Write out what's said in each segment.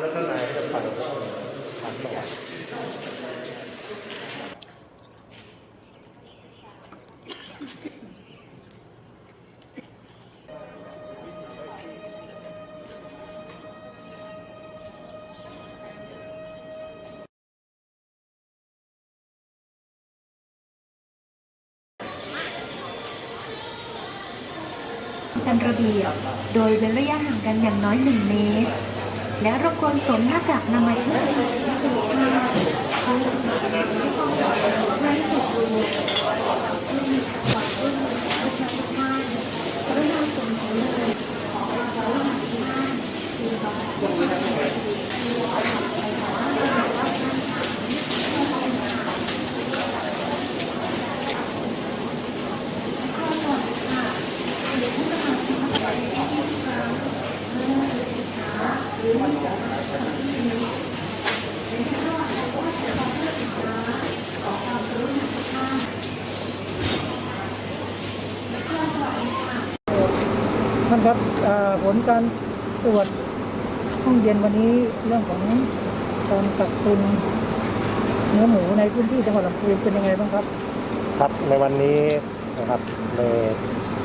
แล้วข้างในก็จะปั่นปั่นต่อกันระเบียบ โดยเว้นระยะห่างกันอย่างน้อย 1 เมตร และรบกวนสวมหน้ากากอนามัยเพื่อ ท่านครับผลการตรวจห้องเย็นวันนี้เรื่องของการกักตุนเนื้อหมูในพื้นที่จังหวัดลำพูนเป็นยังไงบ้างครับ ครับในวันนี้นะครับใน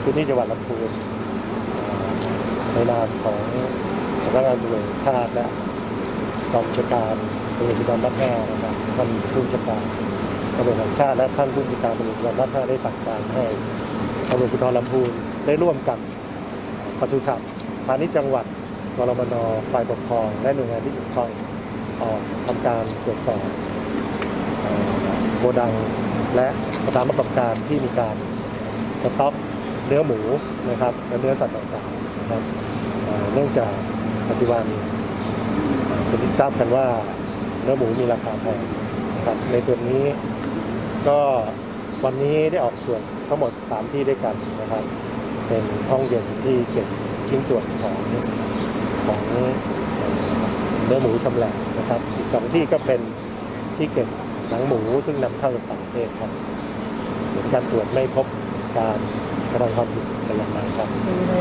พื้นที่จังหวัดลำพูนเอ่อในนามของสำนักงานตำรวจชาติและกองบัญชการตำรวจภูธรภาคห้านะครับท่านผู้บัญชการตำรวจแห่งชาติและท่านผู้บัญชาการตำรวจภูธรภาคห้าได้สั่งการให้ตำรวจภูธรลำพูนได้ร่วมกับ ปศุสัตว์พาณิชย์จังหวัดกรมนฝ่ายปกครอง และหน่วยงานที่เกี่ยวข้องออกทำการตรวจสอบโกดังและสถานประกอบการที่มีการสต็อกเนื้อหมูนะครับและเนื้อสัตว์ต่างๆนะครับเนื่องจากปัจจุบันเอ่อเป็นที่ทราบกันว่าเนื้อหมูมีราคาแพงนะครับในส่วนนี้ก็วันนี้ได้ออกตรวจทั้งหมด 3 ที่ด้วยกันนะครับ เป็นห้องเย็นที่เก็บชิ้นส่วนของของเอ่อเนื้อหมูชำแหละนะครับ อีกสองที่ก็เป็นที่เก็บหนังหมูซึ่งนำเข้าจากต่างประเทศครับผลการตรวจไม่พบการกระทำความผิดแต่อย่างใดครับคือใน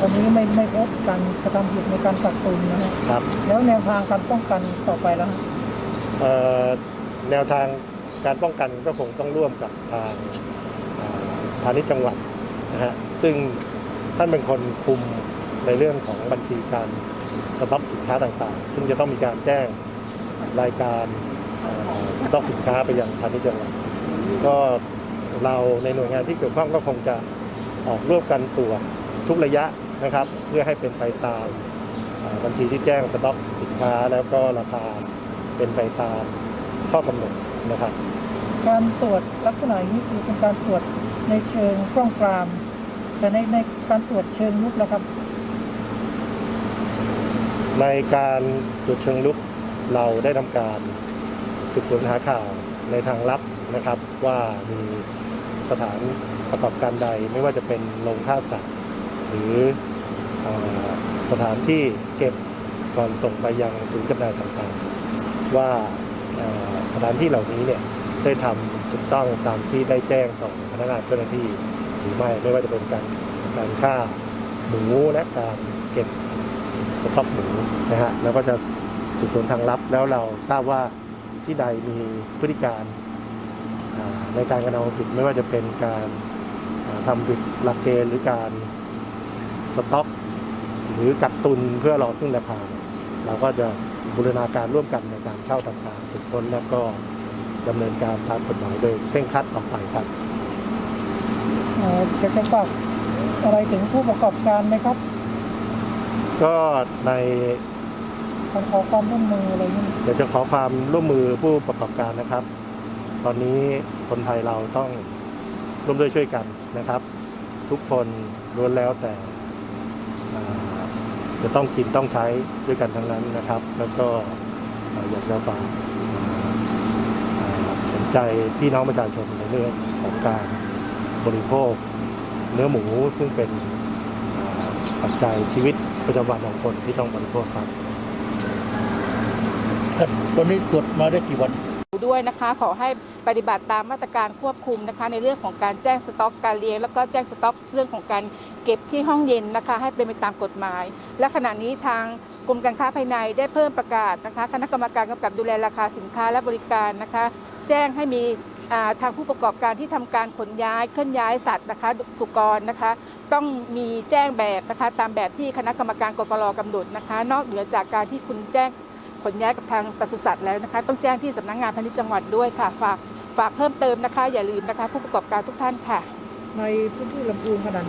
วันนี้ไม่ไม่พบการกระทำผิดในการกักตุนนะฮะครับ แล้วแนวทางการป้องกันต่อไปแล้วฮะเอ่อแนวทางการป้องกันก็คงต้องร่วมกับทางเอ่อพาณิชย์จังหวัด นะฮะซึ่งท่านเป็นคนคุมในเรื่องของบัญชีการสต็อกสินค้าต่างๆ ซึ่งจะต้องมีการแจ้งรายการสต็อกสินค้าไปยังพาณิชย์จังหวัดก็เราในหน่วยงานที่เกี่ยวข้องก็คงจะออกร่วมกันตรวจทุกระยะนะครับ เพื่อให้เป็นไปตามบัญชีที่แจ้งสต็อกสินค้าแล้วก็ราคาเป็นไปตามข้อกำหนดนะครับ การตรวจลักษณะนี้คือเป็นการตรวจ ในเชิงกล้องกราม แต่ในในการตรวจเชิงลุกนะครับ ในการตรวจเชิงลุกเราได้ทำการสืบสวนหาข่าวในทางลับนะครับ ว่ามีสถานประกอบการใดไม่ว่าจะเป็นโรงฆ่าสัตว์ หรืออสถานที่เก็บก่อนส่งไปยังศูนย์จำหน่ายต่างๆ ว่าสถานที่เหล่านี้เนี่ยได้ทำ ถูกต้องตามที่ได้แจ้งต่อพนักงานเจ้าหน้าที่หรือไม่ไม่ว่าจะเป็นการการฆ่าหมูและการเก็บสต็อกหมูนะฮะแล้วก็จะสืบสวนทางลับแล้วเราทราบว่าที่ใดมีพฤติการในการกระทำควาผิดไม่ว่าจะเป็นการอ่าทำผิดหลักเกณฑ์หรือการสต็อกหรือกักตุนเพื่อรอขึ้นราคาเนี่ยเราก็จะบูรณาการร่วมกันในการเข้าต่างๆสืบค้นแล้วก็ ดำเนินการตามกฎหมายโดยเคร่งครัดต่อไปครับเอ่อจะจะฝากอะไรถึงผู้ประกอบการไหมครับก็ใน การขอความร่วมมืออะไรนี้เดี๋ยวจะขอความร่วมมือผู้ประกอบการนะครับ ตอนนี้คนไทยเราต้องร่วมด้วยช่วยกันนะครับ ทุกคนล้วนแล้วแต่อ่าจะต้องกินต้องใช้ด้วยกันทั้งนั้นนะครับ แล้วก็เอ่ออยากจะฝากอ่าเห็น ใจพี่น้องประชาชนในเรื่องของการบริโภค เนื้อหมูซึ่งเป็นอ่าปัจจัยชีวิตประจำวันของคนที่ต้องบริโภคครับครับตอนนี้ตรวจมาได้กี่วันด้วยนะคะขอให้ปฏิบัติตามมาตรการควบคุมนะคะ ในเรื่องของการแจ้งสต็อกการเลี้ยงแล้วก็แจ้งสต็อกเรื่องของการเก็บที่ห้องเย็นนะคะ ให้เป็นไปตามกฎหมาย และขณะนี้ทาง กรมการค้าภายในได้เพิ่มประกาศนะคะ คณะกรรมการกำกับดูแลราคาสินค้าและบริการนะคะ แจ้งให้มีทางผู้ประกอบการที่ทำการขนย้ายเคลื่อนย้ายสัตว์นะคะสุกรนะคะ ต้องมีแจ้งแบบนะคะตามแบบที่คณะกรรมการกกรกำหนดนะคะ นอกเหนือจากการที่คุณแจ้งขนย้ายกับทางปศุสัตว์แล้วนะคะ ต้องแจ้งที่สำนักงานพาณิชย์จังหวัดด้วยค่ะฝากฝากเพิ่มเติมนะคะ อย่าลืมนะคะ ผู้ประกอบการทุกท่านค่ะ ในพื้นที่ลำพูนขนาด